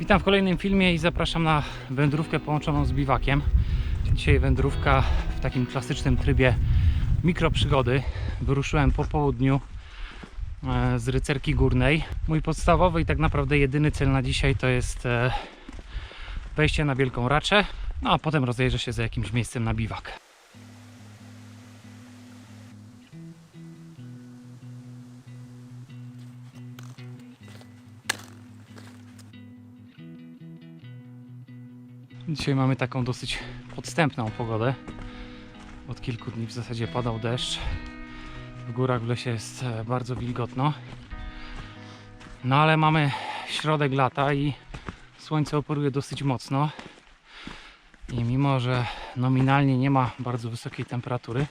Witam w kolejnym filmie i zapraszam na wędrówkę połączoną z biwakiem. Dzisiaj wędrówka w takim klasycznym trybie mikroprzygody. Wyruszyłem po południu e, z rycerki górnej. Mój podstawowy i tak naprawdę jedyny cel na dzisiaj to jest e, wejście na Wielką Raczę, no a potem rozejrzę się za jakimś miejscem na biwak. Dzisiaj mamy taką dosyć podstępną pogodę. Od kilku dni w zasadzie padał deszcz. W górach w lesie jest e, bardzo wilgotno. No ale mamy środek lata i słońce operuje dosyć mocno. I mimo, że nominalnie nie ma bardzo wysokiej temperatury,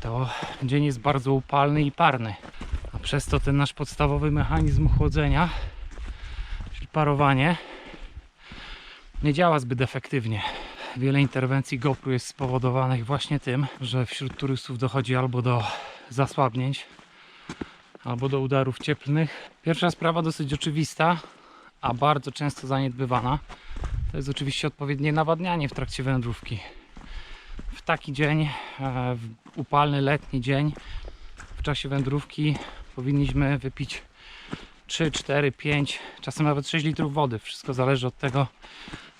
to dzień jest bardzo upalny i parny. A przez to ten nasz podstawowy mechanizm chłodzenia, czyli parowanie, nie działa zbyt efektywnie. Wiele interwencji GoPro jest spowodowanych właśnie tym, że wśród turystów dochodzi albo do zasłabnięć, albo do udarów cieplnych. Pierwsza sprawa dosyć oczywista, a bardzo często zaniedbywana, to jest oczywiście odpowiednie nawadnianie w trakcie wędrówki. W taki dzień, e, w upalny letni dzień, w czasie wędrówki powinniśmy wypić 3, 4, 5, czasem nawet 6 litrów wody. Wszystko zależy od tego,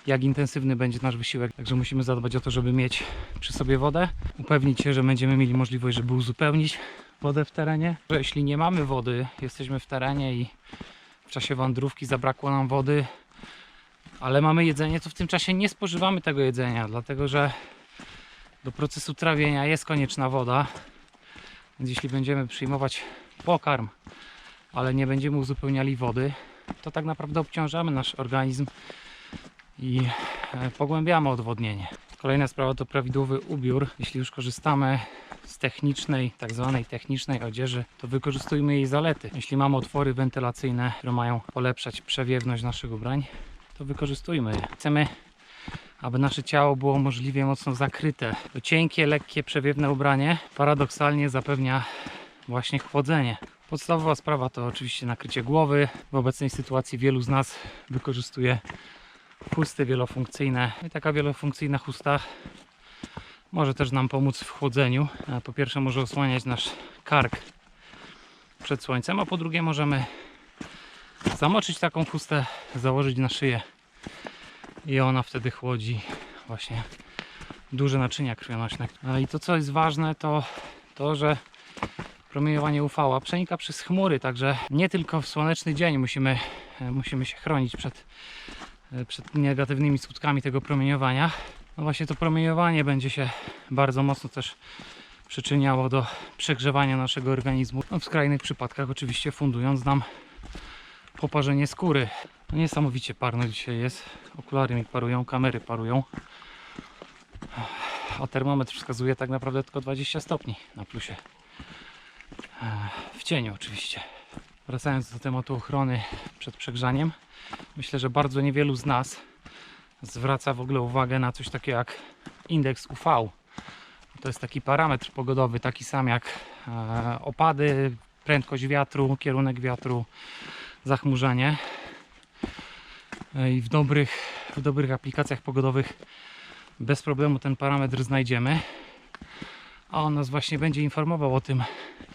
jak intensywny będzie nasz wysiłek. Także musimy zadbać o to, żeby mieć przy sobie wodę, upewnić się, że będziemy mieli możliwość, żeby uzupełnić wodę w terenie. Jeśli nie mamy wody, jesteśmy w terenie i w czasie wędrówki zabrakło nam wody, ale mamy jedzenie, to w tym czasie nie spożywamy tego jedzenia, dlatego że do procesu trawienia jest konieczna woda. Więc jeśli będziemy przyjmować pokarm, ale nie będziemy uzupełniali wody, to tak naprawdę obciążamy nasz organizm i e, pogłębiamy odwodnienie. Kolejna sprawa to prawidłowy ubiór. Jeśli już korzystamy z technicznej, tak zwanej technicznej odzieży, to wykorzystujmy jej zalety. Jeśli mamy otwory wentylacyjne, które mają polepszać przewiewność naszych ubrań, to wykorzystujmy je. Chcemy, aby nasze ciało było możliwie mocno zakryte. To cienkie, lekkie, przewiewne ubranie paradoksalnie zapewnia właśnie chłodzenie. Podstawowa sprawa to oczywiście nakrycie głowy. W obecnej sytuacji wielu z nas wykorzystuje chusty wielofunkcyjne. I taka wielofunkcyjna chusta może też nam pomóc w chłodzeniu. Po pierwsze może osłaniać nasz kark przed słońcem, a po drugie możemy zamoczyć taką chustę, założyć na szyję i ona wtedy chłodzi właśnie duże naczynia krwionośne. E, I to co jest ważne to to, że promieniowanie UV przenika przez chmury, także nie tylko w słoneczny dzień musimy, e, musimy się chronić przed przed negatywnymi skutkami tego promieniowania. No właśnie to promieniowanie będzie się bardzo mocno też przyczyniało do przegrzewania naszego organizmu. No w skrajnych przypadkach oczywiście fundując nam poparzenie skóry. No niesamowicie parno dzisiaj jest. Okulary mi parują, kamery parują. A termometr wskazuje tak naprawdę tylko 20 stopni na plusie. E, W cieniu oczywiście. Wracając do tematu ochrony przed przegrzaniem, myślę, że bardzo niewielu z nas zwraca w ogóle uwagę na coś takiego jak indeks UV. To jest taki parametr pogodowy, taki sam jak e, opady, prędkość wiatru, kierunek wiatru, zachmurzenie. E, I w dobrych, w dobrych aplikacjach pogodowych bez problemu ten parametr znajdziemy. A on nas właśnie będzie informował o tym,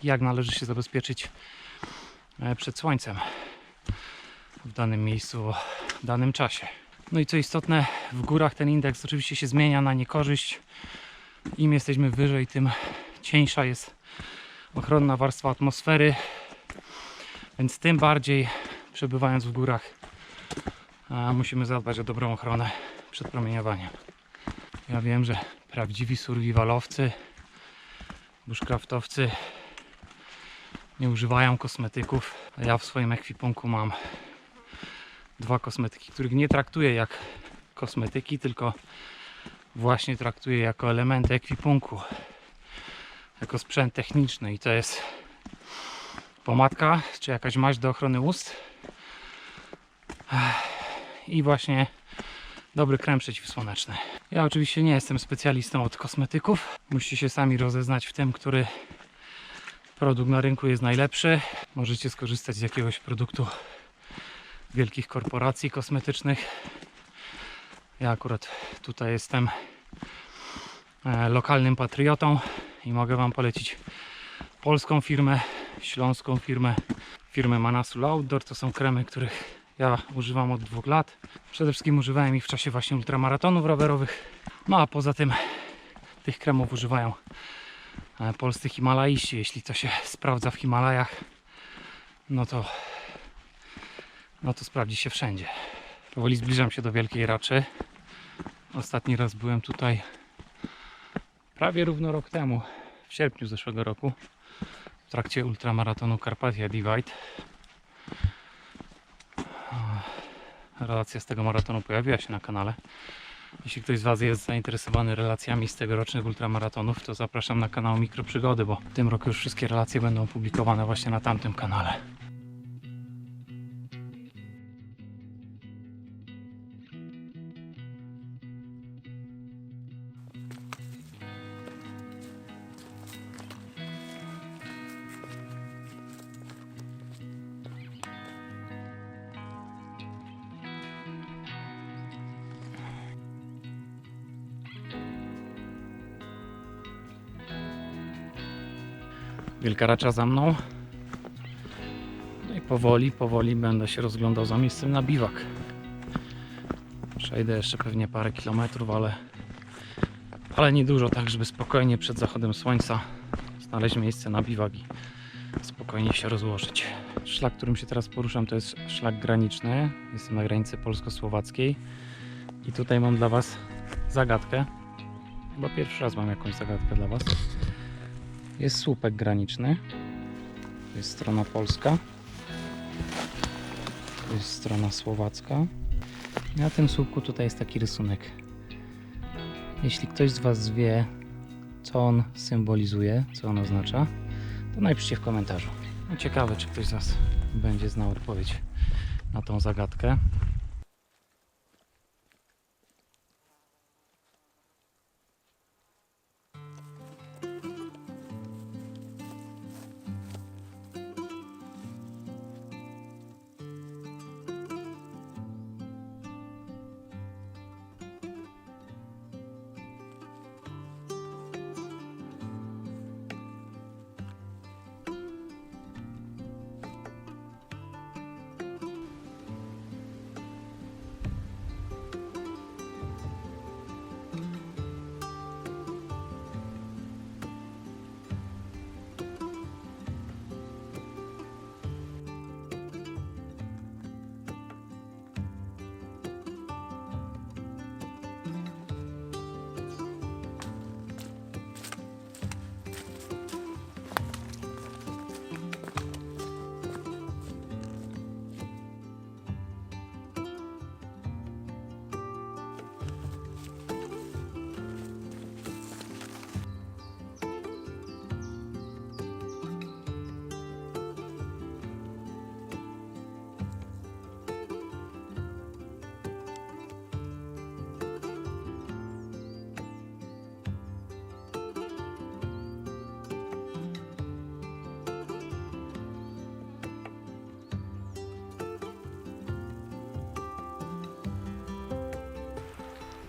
jak należy się zabezpieczyć przed słońcem w danym miejscu, w danym czasie. No i co istotne, w górach ten indeks oczywiście się zmienia na niekorzyść. Im jesteśmy wyżej, tym cieńsza jest ochronna warstwa atmosfery, więc tym bardziej przebywając w górach a, musimy zadbać o dobrą ochronę przed promieniowaniem. Ja wiem, że prawdziwi survivalowcy, bushcraftowcy nie używają kosmetyków, ja w swoim ekwipunku mam dwa kosmetyki, których nie traktuję jak kosmetyki, tylko właśnie traktuję jako elementy ekwipunku, jako sprzęt techniczny. I to jest pomadka, czy jakaś maść do ochrony ust. I właśnie dobry krem przeciwsłoneczny. Ja oczywiście nie jestem specjalistą od kosmetyków, musicie się sami rozeznać w tym, który produkt na rynku jest najlepszy. Możecie skorzystać z jakiegoś produktu wielkich korporacji kosmetycznych. Ja akurat tutaj jestem e, lokalnym patriotą i mogę Wam polecić polską firmę, śląską firmę, firmę Manasul Outdoor. To są kremy, których ja używam od dwóch lat. Przede wszystkim używałem ich w czasie właśnie ultramaratonów rowerowych. No a poza tym tych kremów używają polscy Himalaiści. Jeśli to się sprawdza w Himalajach, no to no to sprawdzi się wszędzie. Powoli zbliżam się do Wielkiej Raczy. Ostatni raz byłem tutaj prawie równo rok temu, w sierpniu zeszłego roku, w trakcie ultramaratonu Carpathia Divide. Relacja z tego maratonu pojawiła się na kanale. Jeśli ktoś z Was jest zainteresowany relacjami z tegorocznych ultramaratonów, to zapraszam na kanał Mikroprzygody, bo w tym roku już wszystkie relacje będą publikowane właśnie na tamtym kanale. Wielka racza za mną. No i powoli, powoli będę się rozglądał za miejscem na biwak. Przejdę jeszcze pewnie parę kilometrów, ale, ale nie dużo, tak żeby spokojnie przed zachodem słońca znaleźć miejsce na biwak i spokojnie się rozłożyć. Szlak, którym się teraz poruszam, to jest szlak graniczny. Jestem na granicy polsko-słowackiej i tutaj mam dla Was zagadkę. Chyba pierwszy raz mam jakąś zagadkę dla Was. Jest słupek graniczny. To jest strona polska. To jest strona słowacka. Na tym słupku tutaj jest taki rysunek. Jeśli ktoś z Was wie, co on symbolizuje, co on oznacza, to napiszcie w komentarzu. No ciekawe, czy ktoś z Was będzie znał odpowiedź na tą zagadkę.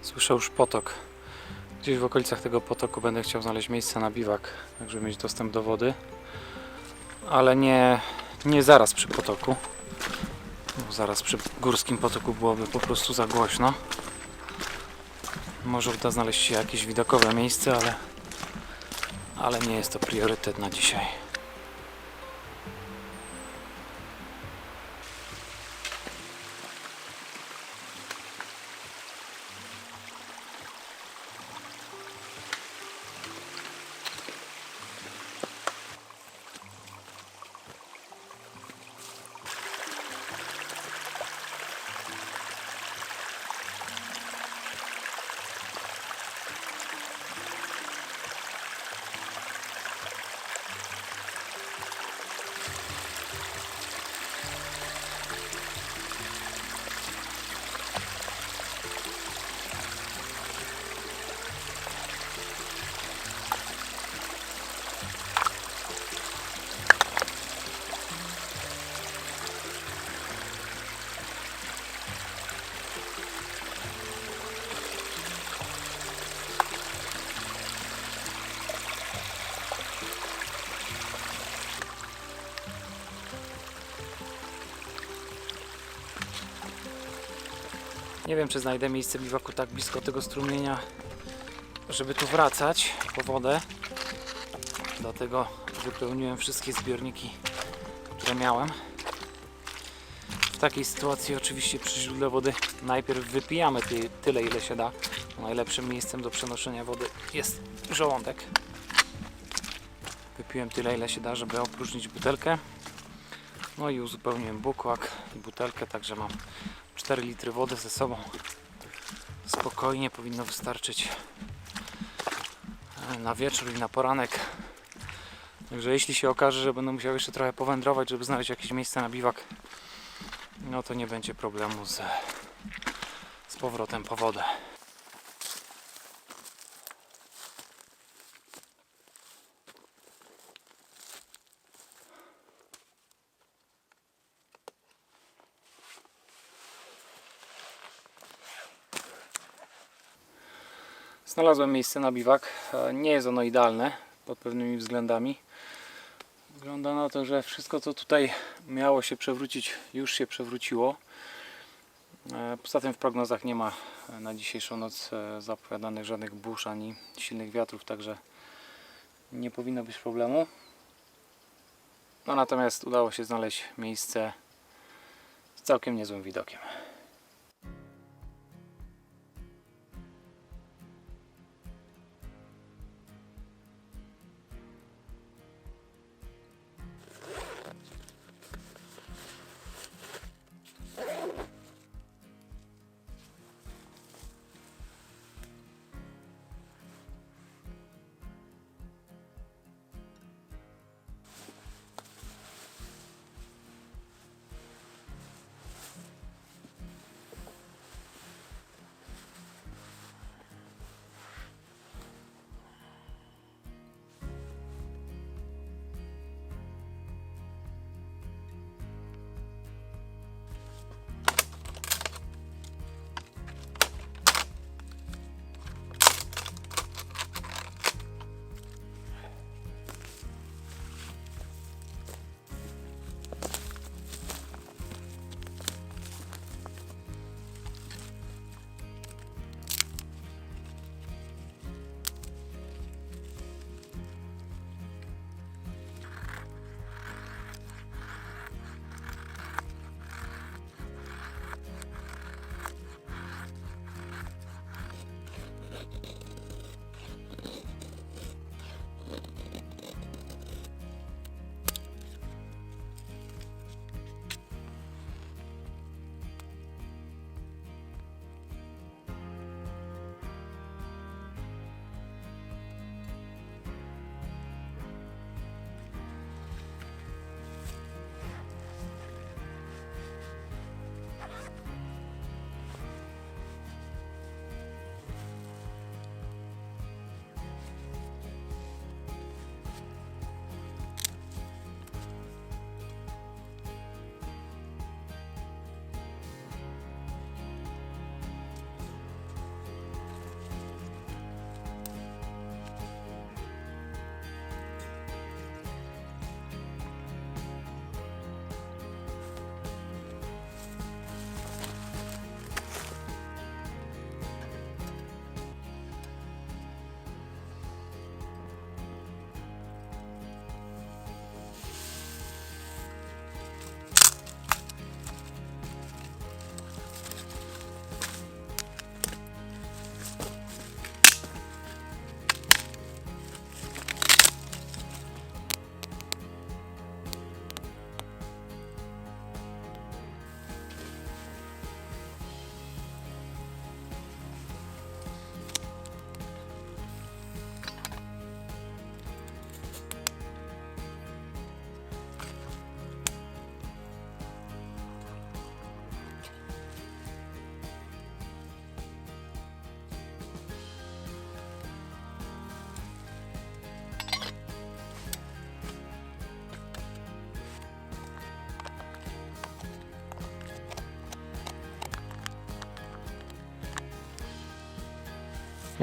Słyszę już potok. Gdzieś w okolicach tego potoku będę chciał znaleźć miejsce na biwak, tak żeby mieć dostęp do wody. Ale nie, nie zaraz przy potoku. Bo zaraz przy górskim potoku byłoby po prostu za głośno. Może uda znaleźć się jakieś widokowe miejsce, ale, ale nie jest to priorytet na dzisiaj. Nie wiem, czy znajdę miejsce biwaku tak blisko tego strumienia, żeby tu wracać po wodę. Dlatego wypełniłem wszystkie zbiorniki, które miałem. W takiej sytuacji oczywiście przy źródle wody najpierw wypijamy ty, tyle ile się da. Najlepszym miejscem do przenoszenia wody jest żołądek. Wypiłem tyle ile się da, żeby opróżnić butelkę. No i uzupełniłem bukłak i butelkę, także mam 4 litry wody ze sobą. Spokojnie powinno wystarczyć e, na wieczór i na poranek. Także jeśli się okaże, że będę musiał jeszcze trochę powędrować, żeby znaleźć jakieś miejsce na biwak, no to nie będzie problemu z, z powrotem po wodę. Znalazłem miejsce na biwak. E, Nie jest ono idealne pod pewnymi względami. Wygląda na to, że wszystko co tutaj miało się przewrócić, już się przewróciło. E, Poza tym w prognozach nie ma e, na dzisiejszą noc zapowiadanych żadnych burz ani silnych wiatrów, także nie powinno być problemu. No natomiast udało się znaleźć miejsce z całkiem niezłym widokiem.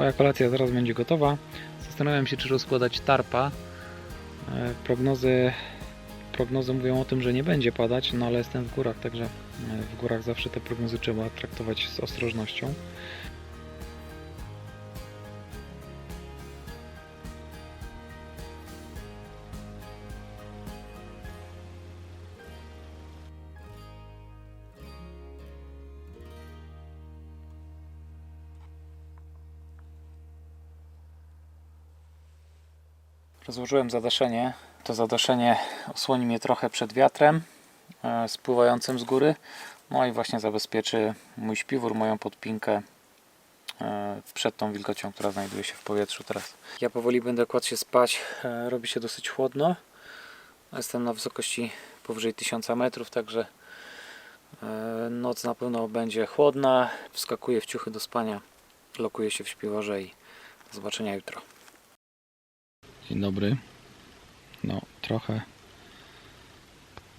Moja kolacja zaraz będzie gotowa. Zastanawiam się, czy rozkładać tarpa. E, Prognozy, prognozy mówią o tym, że nie będzie padać, no ale jestem w górach, także e, w górach zawsze te prognozy trzeba traktować z ostrożnością. Rozłożyłem zadaszenie. To zadaszenie osłoni mnie trochę przed wiatrem e, spływającym z góry. No i właśnie zabezpieczy mój śpiwór, moją podpinkę e, przed tą wilgocią, która znajduje się w powietrzu teraz. Ja powoli będę kładł się spać. E, Robi się dosyć chłodno. Jestem na wysokości powyżej 1000 metrów, także noc na pewno będzie chłodna. Wskakuję w ciuchy do spania, lokuję się w śpiworze i do zobaczenia jutro. Dzień dobry. No, trochę.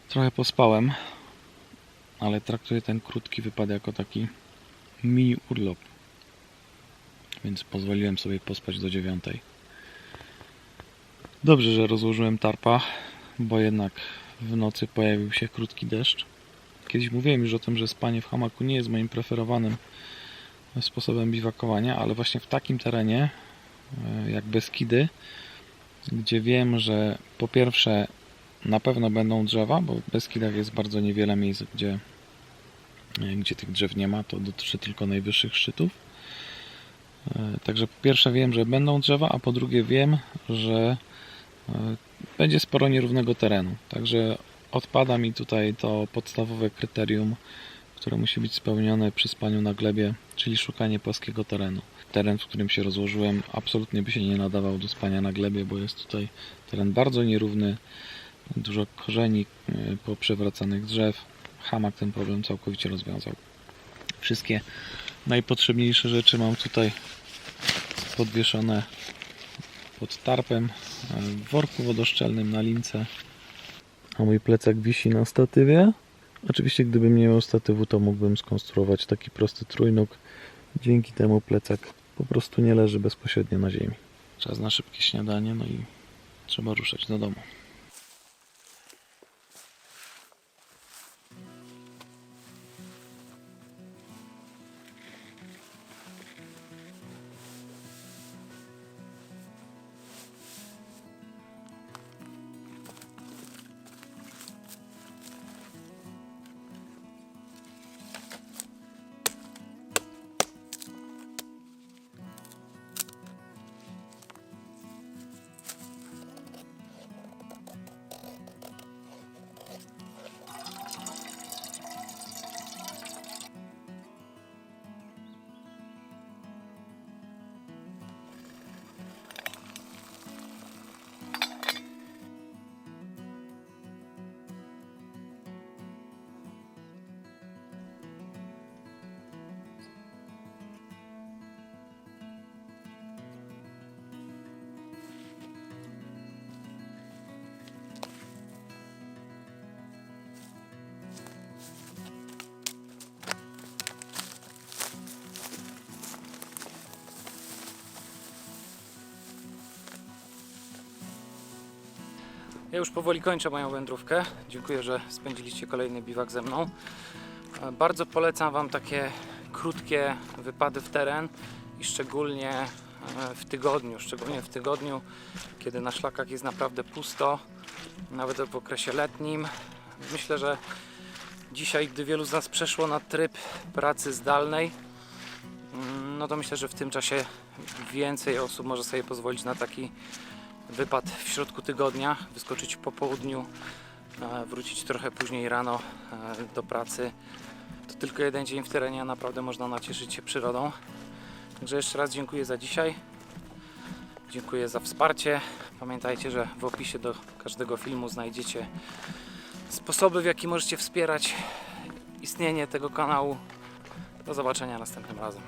Trochę pospałem, ale traktuję ten krótki wypad jako taki mini urlop. Więc pozwoliłem sobie pospać do dziewiątej. Dobrze, że rozłożyłem tarpa, bo jednak w nocy pojawił się krótki deszcz. Kiedyś mówiłem już o tym, że spanie w hamaku nie jest moim preferowanym sposobem biwakowania, ale właśnie w takim terenie, e, jak Beskidy, gdzie wiem, że po pierwsze na pewno będą drzewa, bo w Beskidach jest bardzo niewiele miejsc, gdzie, e, gdzie tych drzew nie ma, to dotyczy tylko najwyższych szczytów. E, Także po pierwsze wiem, że będą drzewa, a po drugie wiem, że e, będzie sporo nierównego terenu. Także odpada mi tutaj to podstawowe kryterium, które musi być spełnione przy spaniu na glebie, czyli szukanie płaskiego terenu teren, w którym się rozłożyłem, absolutnie by się nie nadawał do spania na glebie, bo jest tutaj teren bardzo nierówny, dużo korzeni y, poprzewracanych drzew. Hamak ten problem całkowicie rozwiązał. Wszystkie najpotrzebniejsze rzeczy mam tutaj podwieszone pod tarpem, y, w worku wodoszczelnym na lince. A mój plecak wisi na statywie. Oczywiście gdybym nie miał statywu, to mógłbym skonstruować taki prosty trójnóg. Dzięki temu plecak po prostu nie leży bezpośrednio na ziemi. Czas na szybkie śniadanie, no i trzeba ruszać do domu. Ja już powoli kończę moją wędrówkę. Dziękuję, że spędziliście kolejny biwak ze mną. E, Bardzo polecam Wam takie krótkie wypady w teren i szczególnie e, w tygodniu, szczególnie w tygodniu, kiedy na szlakach jest naprawdę pusto, nawet w okresie letnim. Myślę, że dzisiaj, gdy wielu z nas przeszło na tryb pracy zdalnej, mm, no to myślę, że w tym czasie więcej osób może sobie pozwolić na taki wypad w środku tygodnia, wyskoczyć po południu, e, wrócić trochę później rano e, do pracy. To tylko jeden dzień w terenie, a naprawdę można nacieszyć się przyrodą. Także jeszcze raz dziękuję za dzisiaj. Dziękuję za wsparcie. Pamiętajcie, że w opisie do każdego filmu znajdziecie sposoby, w jaki możecie wspierać istnienie tego kanału. Do zobaczenia następnym razem.